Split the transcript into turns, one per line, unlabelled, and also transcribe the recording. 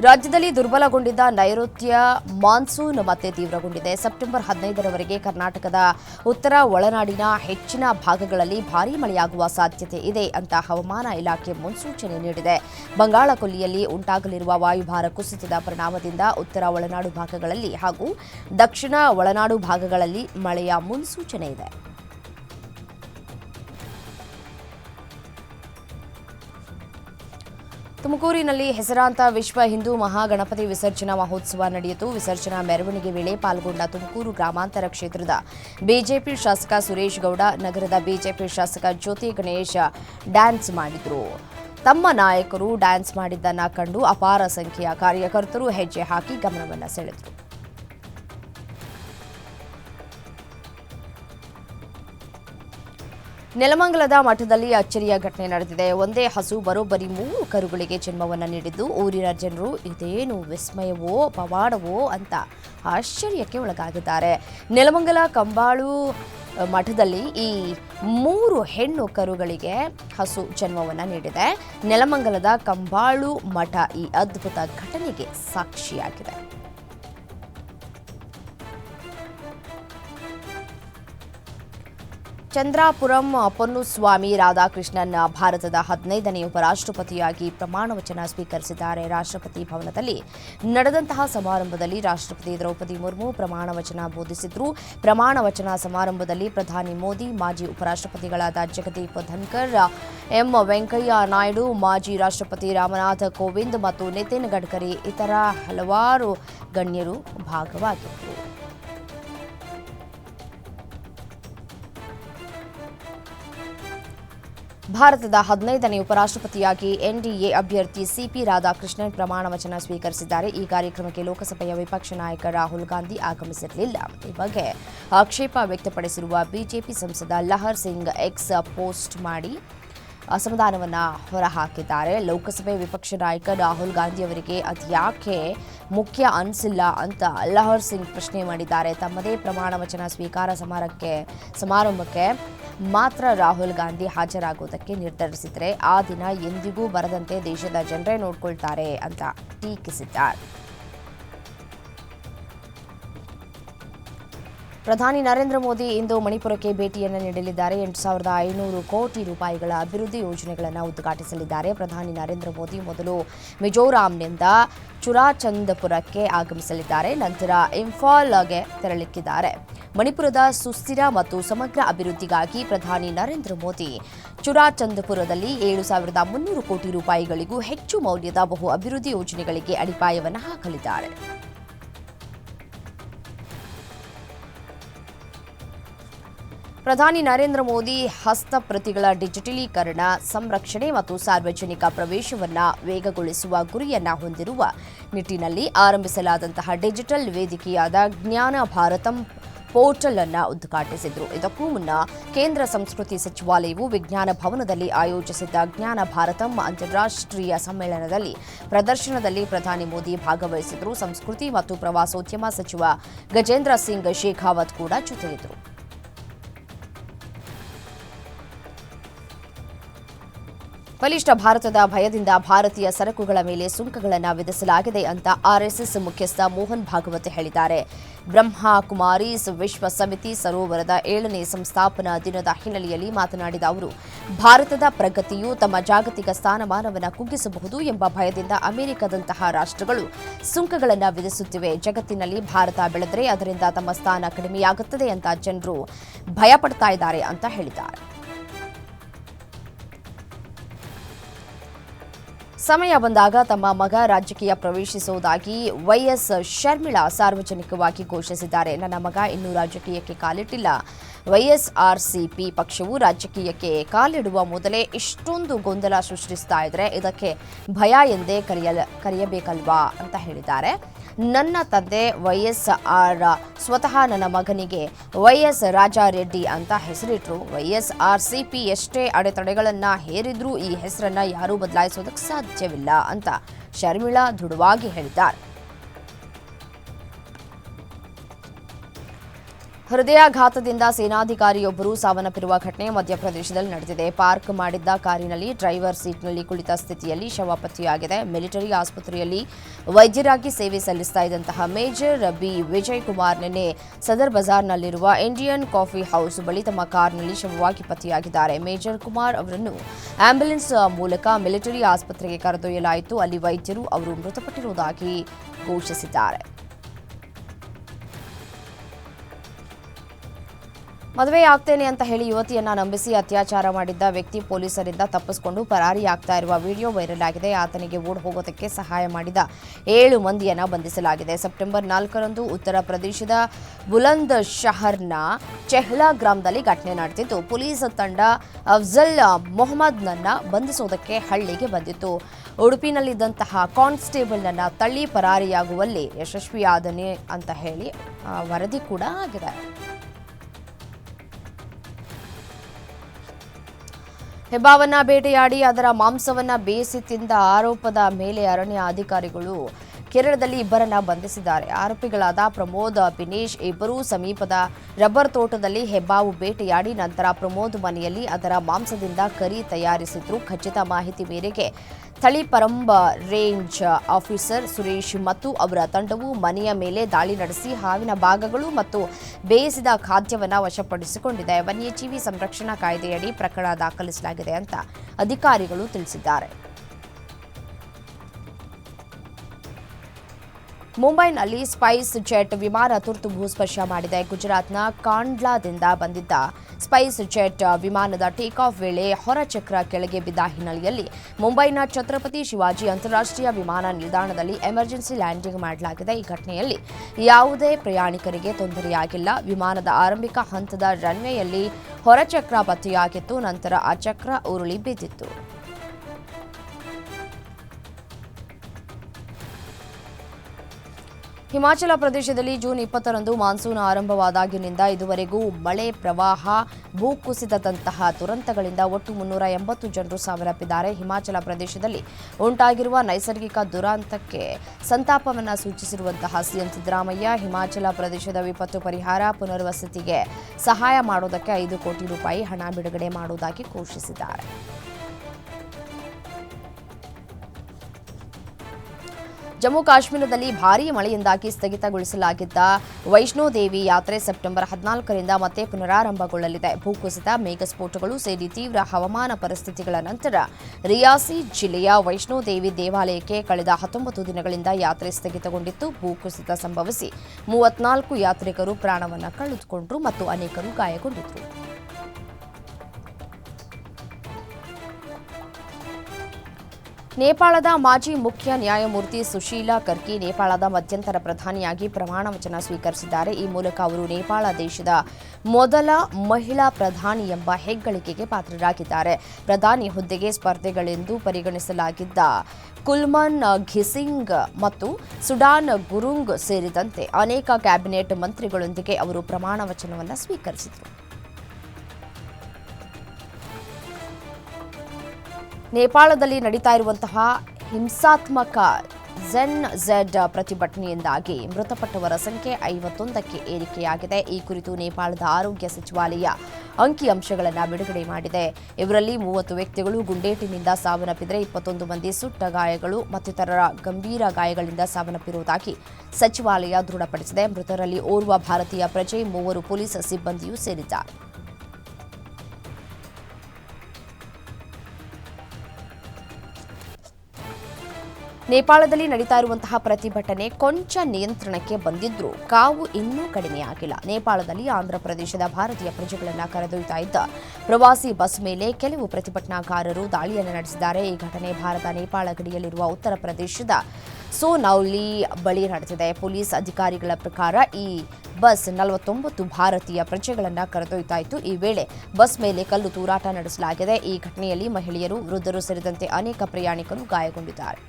ರಾಜ್ಯದಲ್ಲಿ ದುರ್ಬಲಗೊಂಡಿದ್ದ ನೈಋತ್ಯ ಮಾನ್ಸೂನ್ ಮತ್ತೆ ತೀವ್ರಗೊಂಡಿದೆ. ಸೆಪ್ಟೆಂಬರ್ ಹದಿನೈದರವರೆಗೆ ಕರ್ನಾಟಕದ ಉತ್ತರ ಒಳನಾಡಿನ ಹೆಚ್ಚಿನ ಭಾಗಗಳಲ್ಲಿ ಭಾರೀ ಮಳೆಯಾಗುವ ಸಾಧ್ಯತೆ ಇದೆ ಅಂತ ಹವಾಮಾನ ಇಲಾಖೆ ಮುನ್ಸೂಚನೆ ನೀಡಿದೆ. ಬಂಗಾಳ ಕೊಲ್ಲಿಯಲ್ಲಿ ಉಂಟಾಗಲಿರುವ ವಾಯುಭಾರ ಕುಸಿತದ ಪರಿಣಾಮದಿಂದ ಉತ್ತರ ಒಳನಾಡು ಭಾಗಗಳಲ್ಲಿ ಹಾಗೂ ದಕ್ಷಿಣ ಒಳನಾಡು ಭಾಗಗಳಲ್ಲಿ ಮಳೆಯ ಮುನ್ಸೂಚನೆ ಇದೆ. ತುಮಕೂರಿನಲ್ಲಿ ಹೆಸರಾಂತ ವಿಶ್ವ ಹಿಂದೂ ಮಹಾಗಣಪತಿ ವಿಸರ್ಜನಾ ಮಹೋತ್ಸವ ನಡೆಯಿತು. ವಿಸರ್ಜನಾ ಮೆರವಣಿಗೆ ವೇಳೆ ಪಾಲ್ಗೊಂಡ ತುಮಕೂರು ಗ್ರಾಮಾಂತರ ಕ್ಷೇತ್ರದ ಬಿಜೆಪಿ ಶಾಸಕ ಸುರೇಶ್ ಗೌಡ, ನಗರದ ಬಿಜೆಪಿ ಶಾಸಕ ಜ್ಯೋತಿ ಗಣೇಶ್ ಡ್ಯಾನ್ಸ್ ಮಾಡಿದರು. ತಮ್ಮ ನಾಯಕರು ಡ್ಯಾನ್ಸ್ ಮಾಡಿದ್ದನ್ನು ಕಂಡು ಅಪಾರ ಸಂಖ್ಯೆಯ ಕಾರ್ಯಕರ್ತರು ಹೆಜ್ಜೆ ಹಾಕಿ ಗಮನವನ್ನು ಸೆಳೆದರು. ನೆಲಮಂಗಲದ ಮಠದಲ್ಲಿ ಅಚ್ಚರಿಯ ಘಟನೆ ನಡೆದಿದೆ. ಒಂದೇ ಹಸು, ಬರೋಬ್ಬರಿ ಮೂರು ಕರುಗಳಿಗೆ ಜನ್ಮವನ್ನು ನೀಡಿದ್ದು. ಊರಿನ ಜನರು ಇದೇನು ವಿಸ್ಮಯವೋ, ಪವಾಡವೋ ಅಂತ ಆಶ್ಚರ್ಯಕ್ಕೆ ಒಳಗಾಗಿದ್ದಾರೆ. ನೆಲಮಂಗಲ ಕಂಬಾಳು ಮಠದಲ್ಲಿ ಈ ಮೂರು ಹೆಣ್ಣು ಕರುಗಳಿಗೆ ಹಸು ಜನ್ಮವನ್ನು ನೀಡಿದೆ. ನೆಲಮಂಗಲದ ಕಂಬಾಳು ಮಠ ಈ ಅದ್ಭುತ ಘಟನೆಗೆ ಸಾಕ್ಷಿಯಾಗಿದೆ. ಚಂದ್ರಾಪುರಂ ಪೊನ್ನುಸ್ವಾಮಿ ರಾಧಾಕೃಷ್ಣನ್ ಭಾರತದ ಹದಿನೈದನೇ ಉಪರಾಷ್ಟ್ರಪತಿಯಾಗಿ ಪ್ರಮಾಣ ವಚನ ಸ್ವೀಕರಿಸಿದ್ದಾರೆ. ರಾಷ್ಟ್ರಪತಿ ಭವನದಲ್ಲಿ ನಡೆದಂತಹ ಸಮಾರಂಭದಲ್ಲಿ ರಾಷ್ಟ್ರಪತಿ ದ್ರೌಪದಿ ಮುರ್ಮು ಪ್ರಮಾಣ ವಚನ ಬೋಧಿಸಿದ್ರು. ಪ್ರಮಾಣ ವಚನ ಸಮಾರಂಭದಲ್ಲಿ ಪ್ರಧಾನಿ ಮೋದಿ, ಮಾಜಿ ಉಪರಾಷ್ಟ್ರಪತಿಗಳಾದ ಜಗದೀಪ್ ಧನ್ಕರ್, ಎಂ ವೆಂಕಯ್ಯ ನಾಯ್ಡು, ಮಾಜಿ ರಾಷ್ಟ್ರಪತಿ ರಾಮನಾಥ್ ಕೋವಿಂದ್ ಮತ್ತು ನಿತಿನ್ ಗಡ್ಕರಿ ಇತರ ಹಲವಾರು ಗಣ್ಯರು ಭಾಗವಾಗಿದ್ದರು. ಭಾರತದ ಹದಿನೈದನೇ ಉಪರಾಷ್ಟ್ರಪತಿಯಾಗಿ ಎನ್ಡಿಎ ಅಭ್ಯರ್ಥಿ ಸಿಪಿ ರಾಧಾಕೃಷ್ಣನ್ ಪ್ರಮಾಣ ವಚನ ಸ್ವೀಕರಿಸಿದ್ದಾರೆ. ಈ ಕಾರ್ಯಕ್ರಮಕ್ಕೆ ಲೋಕಸಭೆಯ ವಿಪಕ್ಷ ನಾಯಕ ರಾಹುಲ್ ಗಾಂಧಿ ಆಗಮಿಸಿರಲಿಲ್ಲ. ಈ ಬಗ್ಗೆ ಆಕ್ಷೇಪ ವ್ಯಕ್ತಪಡಿಸಿರುವ ಬಿಜೆಪಿ ಸಂಸದ ಲಹರ್ ಸಿಂಗ್ ಎಕ್ಸ್ ಪೋಸ್ಟ್ ಮಾಡಿ ಅಸಮಾಧಾನವನ್ನು ಹೊರಹಾಕಿದ್ದಾರೆ. ಲೋಕಸಭೆ ವಿಪಕ್ಷ ನಾಯಕ ರಾಹುಲ್ ಗಾಂಧಿ ಅವರಿಗೆ ಅದ್ಯಾಕೆ ಮುಖ್ಯ ಅನಿಸಿಲ್ಲ ಅಂತ ಲಹರ್ ಸಿಂಗ್ ಪ್ರಶ್ನೆ ಮಾಡಿದ್ದಾರೆ. ತಮ್ಮದೇ ಪ್ರಮಾಣ ವಚನ ಸ್ವೀಕಾರ ಸಮಾರಕ್ಕೆ, ಸಮಾರಂಭಕ್ಕೆ ಮಾತ್ರ ರಾಹುಲ್ ಗಾಂಧಿ ಹಾಜರಾಗುವುದಕ್ಕೆ ನಿರ್ಧರಿಸಿದರೆ ಆ ದಿನ ಎಂದಿಗೂ ಬರದಂತೆ ದೇಶದ ಜನರೇ ನೋಡ್ಕೊಳ್ತಾರೆ ಅಂತ ಟೀಕಿಸಿದ್ದಾರೆ. ಪ್ರಧಾನಿ ನರೇಂದ್ರ ಮೋದಿ ಇಂದು ಮಣಿಪುರಕ್ಕೆ ಭೇಟಿಯನ್ನು ನೀಡಲಿದ್ದಾರೆ. ಎಂಟು ಸಾವಿರದ ಐನೂರು ಕೋಟಿ ರೂಪಾಯಿಗಳ ಅಭಿವೃದ್ಧಿ ಯೋಜನೆಗಳನ್ನು ಉದ್ಘಾಟಿಸಲಿದ್ದಾರೆ. ಪ್ರಧಾನಿ ನರೇಂದ್ರ ಮೋದಿ ಮೊದಲು ಮಿಜೋರಾಂನಿಂದ ಚುರಾಚಂದಪುರಕ್ಕೆ ಆಗಮಿಸಲಿದ್ದಾರೆ. ನಂತರ ಇಂಫಾಲ್ಗೆ ತೆರಳಿಕ್ಕಿದ್ದಾರೆ ಮಣಿಪುರದ ಸುಸ್ಥಿರ ಮತ್ತು ಸಮಗ್ರ ಅಭಿವೃದ್ಧಿಗಾಗಿ ಪ್ರಧಾನಿ ನರೇಂದ್ರ ಮೋದಿ ಚುರಾಚಂದಪುರದಲ್ಲಿ ಏಳು ಸಾವಿರದ ಮುನ್ನೂರು ಕೋಟಿ ರೂಪಾಯಿಗಳಿಗೂ ಹೆಚ್ಚು ಮೌಲ್ಯದ ಬಹು ಅಭಿವೃದ್ಧಿ ಯೋಜನೆಗಳಿಗೆ ಅಡಿಪಾಯವನ್ನು ಹಾಕಲಿದ್ದಾರೆ. ಪ್ರಧಾನಿ ನರೇಂದ್ರ ಮೋದಿ ಹಸ್ತಪ್ರತಿಗಳ ಡಿಜಿಟಲೀಕರಣ, ಸಂರಕ್ಷಣೆ ಮತ್ತು ಸಾರ್ವಜನಿಕ ಪ್ರವೇಶವನ್ನು ವೇಗಗೊಳಿಸುವ ಗುರಿಯನ್ನ ಹೊಂದಿರುವ ನಿಟ್ಟಿನಲ್ಲಿ ಆರಂಭಿಸಲಾದಂತಹ ಡಿಜಿಟಲ್ ವೇದಿಕೆಯಾದ ಜ್ಞಾನ ಭಾರತಂ ಪೋರ್ಟಲ್ ಅನ್ನು ಉದ್ಘಾಟಿಸಿದರು. ಇದಕ್ಕೂ ಮುನ್ನ ಕೇಂದ್ರ ಸಂಸ್ಕೃತಿ ಸಚಿವಾಲಯವು ವಿಜ್ಞಾನ ಭವನದಲ್ಲಿ ಆಯೋಜಿಸಿದ್ದ ಜ್ಞಾನ ಭಾರತಂ ಅಂತಾರಾಷ್ಟ್ರೀಯ ಸಮ್ಮೇಳನದಲ್ಲಿ ಪ್ರದರ್ಶನದಲ್ಲಿ ಪ್ರಧಾನಿ ಮೋದಿ ಭಾಗವಹಿಸಿದರು. ಸಂಸ್ಕೃತಿ ಮತ್ತು ಪ್ರವಾಸೋದ್ಯಮ ಸಚಿವ ಗಜೇಂದ್ರ ಸಿಂಗ್ ಶೇಖಾವತ್ ಕೂಡ ಜೊತೆಗಿದ್ರು. ಬಲಿಷ್ಠ ಭಾರತದ ಭಯದಿಂದ ಭಾರತೀಯ ಸರಕುಗಳ ಮೇಲೆ ಸುಂಕಗಳನ್ನು ವಿಧಿಸಲಾಗಿದೆ ಅಂತ ಆರ್ಎಸ್ಎಸ್ ಮುಖ್ಯಸ್ಥ ಮೋಹನ್ ಭಾಗವತ್ ಹೇಳಿದ್ದಾರೆ. ಬ್ರಹ್ಮ ಕುಮಾರೀಸ್ ವಿಶ್ವ ಸಮಿತಿ ಸರೋವರದ ಏಳನೇ ಸಂಸ್ಥಾಪನಾ ದಿನದ ಹಿನ್ನೆಲೆಯಲ್ಲಿ ಮಾತನಾಡಿದ ಅವರು, ಭಾರತದ ಪ್ರಗತಿಯು ತಮ್ಮ ಜಾಗತಿಕ ಸ್ಥಾನಮಾನವನ್ನು ಕುಗ್ಗಿಸಬಹುದು ಎಂಬ ಭಯದಿಂದ ಅಮೆರಿಕದಂತಹ ರಾಷ್ಟ್ರಗಳು ಸುಂಕಗಳನ್ನು ವಿಧಿಸುತ್ತಿವೆ. ಜಗತ್ತಿನಲ್ಲಿ ಭಾರತ ಬೆಳೆದರೆ ಅದರಿಂದ ತಮ್ಮ ಸ್ಥಾನ ಕಡಿಮೆಯಾಗುತ್ತದೆ ಅಂತ ಜನರು ಭಯಪಡ್ತಾ ಇದ್ದಾರೆ ಅಂತ ಹೇಳಿದ್ದಾರೆ. ಸಮಯ ಬಂದಾಗ ತಮ್ಮ ಮಗ ರಾಜಕೀಯ ಪ್ರವೇಶಿಸುವುದಾಗಿ ವೈಎಸ್ ಶರ್ಮಿಳಾ ಸಾರ್ವಜನಿಕವಾಗಿ ಘೋಷಿಸಿದ್ದಾರೆ. ನನ್ನ ಮಗ ಇನ್ನೂ ರಾಜಕೀಯಕ್ಕೆ ಕಾಲಿಟ್ಟಿಲ್ಲ. ವೈಎಸ್ಆರ್ಸಿಪಿ ಪಕ್ಷವು ರಾಜಕೀಯಕ್ಕೆ ಕಾಲಿಡುವ ಮೊದಲೇ ಇಷ್ಟೊಂದು ಗೊಂದಲ ಸೃಷ್ಟಿಸ್ತಾ ಇದ್ರೆ ಇದಕ್ಕೆ ಭಯ ಎಂದೇ ಕರೆಯಲ, ಕರೆಯಬೇಕಲ್ವಾ ಅಂತ ಹೇಳಿದ್ದಾರೆ. ನನ್ನ ತಂದೆ ವೈಎಸ್ ಆರ್ ಸ್ವತಃ ನನ್ನ ಮಗನಿಗೆ ವೈಎಸ್ ರಾಜಾರೆಡ್ಡಿ ಅಂತ ಹೆಸರಿಟ್ರು. ವೈಎಸ್ ಆರ್ ಸಿ ಪಿ ಎಷ್ಟೇ ಅಡೆತಡೆಗಳನ್ನು ಹೇರಿದ್ರೂ ಈ ಹೆಸರನ್ನು ಯಾರೂ ಬದಲಾಯಿಸೋದಕ್ಕೆ ಸಾಧ್ಯವಿಲ್ಲ ಅಂತ ಶರ್ಮಿಳಾ ದೃಢವಾಗಿ ಹೇಳಿದ್ದಾರೆ. ಹೃದಯಾಘಾತದಿಂದ ಸೇನಾಧಿಕಾರಿಯೊಬ್ಬರು ಸಾವನ್ನಪ್ಪಿರುವ ಘಟನೆ ಮಧ್ಯಪ್ರದೇಶದಲ್ಲಿ ನಡೆದಿದೆ. ಪಾರ್ಕ್ ಮಾಡಿದ್ದ ಕಾರಿನಲ್ಲಿ ಡ್ರೈವರ್ ಸೀಟ್ನಲ್ಲಿ ಕುಳಿತ ಸ್ಥಿತಿಯಲ್ಲಿ ಶವ ಪತ್ತೆಯಾಗಿದೆ. ಮಿಲಿಟರಿ ಆಸ್ಪತ್ರೆಯಲ್ಲಿ ವೈದ್ಯರಾಗಿ ಸೇವೆ ಸಲ್ಲಿಸ್ತಾ ಇದ್ದಂತಹ ಮೇಜರ್ ಬಿ. ವಿಜಯ್ ಕುಮಾರ್ ನಿನ್ನೆ ಸದರ್ ಬಜಾರ್ನಲ್ಲಿರುವ ಇಂಡಿಯನ್ ಕಾಫಿ ಹೌಸ್ ಬಳಿ ತಮ್ಮ ಕಾರ್ನಲ್ಲಿ ಶವವಾಗಿ ಪತ್ತೆಯಾಗಿದ್ದಾರೆ. ಮೇಜರ್ ಕುಮಾರ್ ಅವರನ್ನು ಆಂಬ್ಯುಲೆನ್ಸ್ ಮೂಲಕ ಮಿಲಿಟರಿ ಆಸ್ಪತ್ರೆಗೆ ಕರೆದೊಯ್ಯಲಾಯಿತು. ಅಲ್ಲಿ ವೈದ್ಯರು ಅವರು ಮೃತಪಟ್ಟಿರುವುದಾಗಿ ಘೋಷಿಸಿದ್ದಾರೆ. ಮದುವೆ ಆಗ್ತೇನೆ ಅಂತ ಹೇಳಿ ಯುವತಿಯನ್ನ ನಂಬಿಸಿ ಅತ್ಯಾಚಾರ ಮಾಡಿದ್ದ ವ್ಯಕ್ತಿ ಪೊಲೀಸರಿಂದ ತಪ್ಪಿಸಿಕೊಂಡು ಪರಾರಿಯಾಗ್ತಾ ಇರುವ ವಿಡಿಯೋ ವೈರಲ್ ಆಗಿದೆ. ಆತನಿಗೆ ಓಡ್ ಹೋಗೋದಕ್ಕೆ ಸಹಾಯ ಮಾಡಿದ ಏಳು ಮಂದಿಯನ್ನ ಬಂಧಿಸಲಾಗಿದೆ. ಸೆಪ್ಟೆಂಬರ್ ನಾಲ್ಕರಂದು ಉತ್ತರ ಪ್ರದೇಶದ ಬುಲಂದ್ ಶಹರ್ನ ಚೆಹ್ಲಾ ಗ್ರಾಮದಲ್ಲಿ ಘಟನೆ ನಡೆದಿತ್ತು. ಪೊಲೀಸ್ ತಂಡ ಅಫ್ಜಲ್ ಮೊಹಮ್ಮದ್ನನ್ನ ಬಂಧಿಸೋದಕ್ಕೆ ಹಳ್ಳಿಗೆ ಬಂದಿತ್ತು. ಉಡುಪಿನಲ್ಲಿದ್ದಂತಹ ಕಾನ್ಸ್ಟೇಬಲ್ನನ್ನ ತಳ್ಳಿ ಪರಾರಿಯಾಗುವಲ್ಲಿ ಯಶಸ್ವಿಯಾದನೆ ಅಂತ ಹೇಳಿ ವರದಿ ಕೂಡ ಆಗಿದೆ. ಹೆಬ್ಬಾವನ್ನ ಬೇಟೆಯಾಡಿ ಅದರ ಮಾಂಸವನ್ನ ಬೇಯಿಸಿ ತಿಂದ ಆರೋಪದ ಮೇಲೆ ಅರಣ್ಯ ಅಧಿಕಾರಿಗಳು ಕೇರಳದಲ್ಲಿ ಇಬ್ಬರನ್ನ ಬಂಧಿಸಿದ್ದಾರೆ. ಆರೋಪಿಗಳಾದ ಪ್ರಮೋದ್, ಬಿನೇಶ್ ಇಬ್ಬರೂ ಸಮೀಪದ ರಬ್ಬರ್ ತೋಟದಲ್ಲಿ ಹೆಬ್ಬಾವು ಬೇಟೆಯಾಡಿ ನಂತರ ಪ್ರಮೋದ್ ಮನೆಯಲ್ಲಿ ಅದರ ಮಾಂಸದಿಂದ ಕರಿ ತಯಾರಿಸಿದ್ರು. ಖಚಿತ ಮಾಹಿತಿ ಮೇರೆಗೆ ಥಳಿಪರಂಬ ರೇಂಜ್ ಆಫೀಸರ್ ಸುರೇಶ್ ಮತ್ತು ಅವರ ತಂಡವು ಮನೆಯ ಮೇಲೆ ದಾಳಿ ನಡೆಸಿ ಹಾವಿನ ಭಾಗಗಳು ಮತ್ತು ಬೇಯಿಸಿದ ಖಾದ್ಯವನ್ನು ವಶಪಡಿಸಿಕೊಂಡಿದೆ. ವನ್ಯಜೀವಿ ಸಂರಕ್ಷಣಾ ಕಾಯ್ದೆಯಡಿ ಪ್ರಕರಣ ದಾಖಲಿಸಲಾಗಿದೆ ಅಂತ ಅಧಿಕಾರಿಗಳು ತಿಳಿಸಿದ್ದಾರೆ. ಮುಂಬೈನಲ್ಲಿ ಸ್ಪೈಸ್ ಜೆಟ್ ವಿಮಾನ ತುರ್ತು ಭೂಸ್ಪರ್ಶ ಮಾಡಿದೆ. ಗುಜರಾತ್ನ ಕಾಂಡ್ಲಾದಿಂದ ಬಂದಿದ್ದ ಸ್ಪೈಸ್ ಜೆಟ್ ವಿಮಾನದ ಟೇಕ್ ಆಫ್ ವೇಳೆ ಹೊರಚಕ್ರ ಕೆಳಗೆ ಬಿದ್ದ ಹಿನ್ನೆಲೆಯಲ್ಲಿ ಮುಂಬೈನ ಛತ್ರಪತಿ ಶಿವಾಜಿ ಅಂತಾರಾಷ್ಟ್ರೀಯ ವಿಮಾನ ನಿಲ್ದಾಣದಲ್ಲಿ ಎಮರ್ಜೆನ್ಸಿ ಲ್ಯಾಂಡಿಂಗ್ ಮಾಡಲಾಗಿದೆ. ಈ ಘಟನೆಯಲ್ಲಿ ಯಾವುದೇ ಪ್ರಯಾಣಿಕರಿಗೆ ತೊಂದರೆಯಾಗಿಲ್ಲ. ವಿಮಾನದ ಆರಂಭಿಕ ಹಂತದ ರನ್ವೇಯಲ್ಲಿ ಹೊರಚಕ್ರ ಪತ್ತೆಯಾಗಿತ್ತು. ನಂತರ ಆ ಚಕ್ರ ಉರುಳಿ ಬಿದ್ದಿತ್ತು. ಹಿಮಾಚಲ ಪ್ರದೇಶದಲ್ಲಿ ಜೂನ್ ಇಪ್ಪತ್ತರಂದು ಮಾನ್ಸೂನ್ ಆರಂಭವಾದಾಗಿನಿಂದ ಇದುವರೆಗೂ ಮಳೆ ಪ್ರವಾಹ ಭೂಕುಸಿತದಂತಹ ದುರಂತಗಳಿಂದ ಒಟ್ಟು ಮುನ್ನೂರ ಎಂಬತ್ತು ಜನರು ಸಾವಿರಪ್ಪಿದ್ದಾರೆ ಹಿಮಾಚಲ ಪ್ರದೇಶದಲ್ಲಿ ಉಂಟಾಗಿರುವ ನೈಸರ್ಗಿಕ ದುರಂತಕ್ಕೆ ಸಂತಾಪವನ್ನು ಸೂಚಿಸಿರುವಂತಹ ಸಿಎಂ ಸಿದ್ದರಾಮಯ್ಯ, ಹಿಮಾಚಲ ಪ್ರದೇಶದ ವಿಪತ್ತು ಪರಿಹಾರ ಪುನರ್ವಸತಿಗೆ ಸಹಾಯ ಮಾಡೋದಕ್ಕೆ ಐದು ಕೋಟಿ ರೂಪಾಯಿ ಹಣ ಬಿಡುಗಡೆ ಮಾಡುವುದಾಗಿ ಘೋಷಿಸಿದ್ದಾರೆ. ಜಮ್ಮು ಕಾಶ್ಮೀರದಲ್ಲಿ ಭಾರೀ ಮಳೆಯಿಂದಾಗಿ ಸ್ಥಗಿತಗೊಳಿಸಲಾಗಿದ್ದ ವೈಷ್ಣೋದೇವಿ ಯಾತ್ರೆ ಸೆಪ್ಟೆಂಬರ್ ಹದಿನಾಲ್ಕರಿಂದ ಮತ್ತೆ ಪುನರಾರಂಭಗೊಳ್ಳಲಿದೆ. ಭೂಕುಸಿತ, ಮೇಘಸ್ಫೋಟಗಳು ಸೇರಿ ತೀವ್ರ ಹವಾಮಾನ ಪರಿಸ್ಥಿತಿಗಳ ನಂತರ ರಿಯಾಸಿ ಜಿಲ್ಲೆಯ ವೈಷ್ಣೋದೇವಿ ದೇವಾಲಯಕ್ಕೆ ಕಳೆದ ಹತ್ತೊಂಬತ್ತು ದಿನಗಳಿಂದ ಯಾತ್ರೆ ಸ್ಥಗಿತಗೊಂಡಿತ್ತು. ಭೂಕುಸಿತ ಸಂಭವಿಸಿ ಮೂವತ್ನಾಲ್ಕು ಯಾತ್ರಿಕರು ಪ್ರಾಣವನ್ನು ಕಳೆದುಕೊಂಡರು ಮತ್ತು ಅನೇಕರು ಗಾಯಗೊಂಡಿದ್ದರು ನೇಪಾಳದ ಮಾಜಿ ಮುಖ್ಯ ನ್ಯಾಯಮೂರ್ತಿ ಸುಶೀಲಾ ಕರ್ಕಿ ನೇಪಾಳದ ಮಧ್ಯಂತರ ಪ್ರಧಾನಿಯಾಗಿ ಪ್ರಮಾಣ ವಚನ ಸ್ವೀಕರಿಸಿದ್ದಾರೆ. ಈ ಮೂಲಕ ಅವರು ನೇಪಾಳ ದೇಶದ ಮೊದಲ ಮಹಿಳಾ ಪ್ರಧಾನಿ ಎಂಬ ಹೆಗ್ಗಳಿಕೆಗೆ ಪಾತ್ರರಾಗಿದ್ದಾರೆ. ಪ್ರಧಾನಿ ಹುದ್ದೆಗೆ ಸ್ಪರ್ಧೆಗಳೆಂದು ಪರಿಗಣಿಸಲಾಗಿದ್ದ ಕುಲ್ಮನ್, ಘಿಸಿಂಗ್ ಮತ್ತು ಸುಡಾನ್ ಗುರುಂಗ್ ಸೇರಿದಂತೆ ಅನೇಕ ಕ್ಯಾಬಿನೆಟ್ ಮಂತ್ರಿಗಳೊಂದಿಗೆ ಅವರು ಪ್ರಮಾಣ ವಚನವನ್ನು ಸ್ವೀಕರಿಸಿದರು. ನೇಪಾಳದಲ್ಲಿ ನಡೀತಾ ಇರುವಂತಹ ಹಿಂಸಾತ್ಮಕ ಝೆನ್ ಝೆಡ್ ಪ್ರತಿಭಟನೆಯಿಂದಾಗಿ ಮೃತಪಟ್ಟವರ ಸಂಖ್ಯೆ ಐವತ್ತೊಂದಕ್ಕೆ ಏರಿಕೆಯಾಗಿದೆ. ಈ ಕುರಿತು ನೇಪಾಳದ ಆರೋಗ್ಯ ಸಚಿವಾಲಯ ಅಂಕಿಅಂಶಗಳನ್ನು ಬಿಡುಗಡೆ ಮಾಡಿದೆ. ಇವರಲ್ಲಿ ಮೂವತ್ತು ವ್ಯಕ್ತಿಗಳು ಗುಂಡೇಟಿನಿಂದ ಸಾವನ್ನಪ್ಪಿದರೆ ಇಪ್ಪತ್ತೊಂದು ಮಂದಿ ಸುಟ್ಟ ಗಾಯಗಳು ಮತ್ತಿತರರ ಗಂಭೀರ ಗಾಯಗಳಿಂದ ಸಾವನ್ನಪ್ಪಿರುವುದಾಗಿ ಸಚಿವಾಲಯ ದೃಢಪಡಿಸಿದೆ. ಮೃತರಲ್ಲಿ ಓರ್ವ ಭಾರತೀಯ ಪ್ರಜೆ, ಮೂವರು ಪೊಲೀಸ್ ಸಿಬ್ಬಂದಿಯೂ ಸೇರಿದ್ದಾರೆ. ನೇಪಾಳದಲ್ಲಿ ನಡೀತಾ ಇರುವಂತಹ ಪ್ರತಿಭಟನೆ ಕೊಂಚ ನಿಯಂತ್ರಣಕ್ಕೆ ಬಂದಿದ್ರೂ ಕಾವು ಇನ್ನೂ ಕಡಿಮೆಯಾಗಿಲ್ಲ ನೇಪಾಳದಲ್ಲಿ ಆಂಧ್ರಪ್ರದೇಶದ ಭಾರತೀಯ ಪ್ರಜೆಗಳನ್ನು ಕರೆದೊಯ್ತಾ ಇದ್ದ ಪ್ರವಾಸಿ ಬಸ್ ಮೇಲೆ ಕೆಲವು ಪ್ರತಿಭಟನಾಕಾರರು ದಾಳಿಯನ್ನು ನಡೆಸಿದ್ದಾರೆ. ಈ ಘಟನೆ ಭಾರತ, ನೇಪಾಳ ಗಡಿಯಲ್ಲಿರುವ ಉತ್ತರ ಪ್ರದೇಶದ ಸೋನೌಲಿ ಬಳಿ ನಡೆದಿದೆ. ಪೊಲೀಸ್ ಅಧಿಕಾರಿಗಳ ಪ್ರಕಾರ ಈ ಬಸ್ ನಲವತ್ತೊಂಬತ್ತು ಭಾರತೀಯ ಪ್ರಜೆಗಳನ್ನು ಕರೆದೊಯ್ತಾ ಇತ್ತು. ಈ ವೇಳೆ ಬಸ್ ಮೇಲೆ ಕಲ್ಲು ತೂರಾಟ ನಡೆಸಲಾಗಿದೆ. ಈ ಘಟನೆಯಲ್ಲಿ ಮಹಿಳೆಯರು, ವೃದ್ಧರು ಸೇರಿದಂತೆ ಅನೇಕ ಪ್ರಯಾಣಿಕರು ಗಾಯಗೊಂಡಿದ್ದಾರೆ.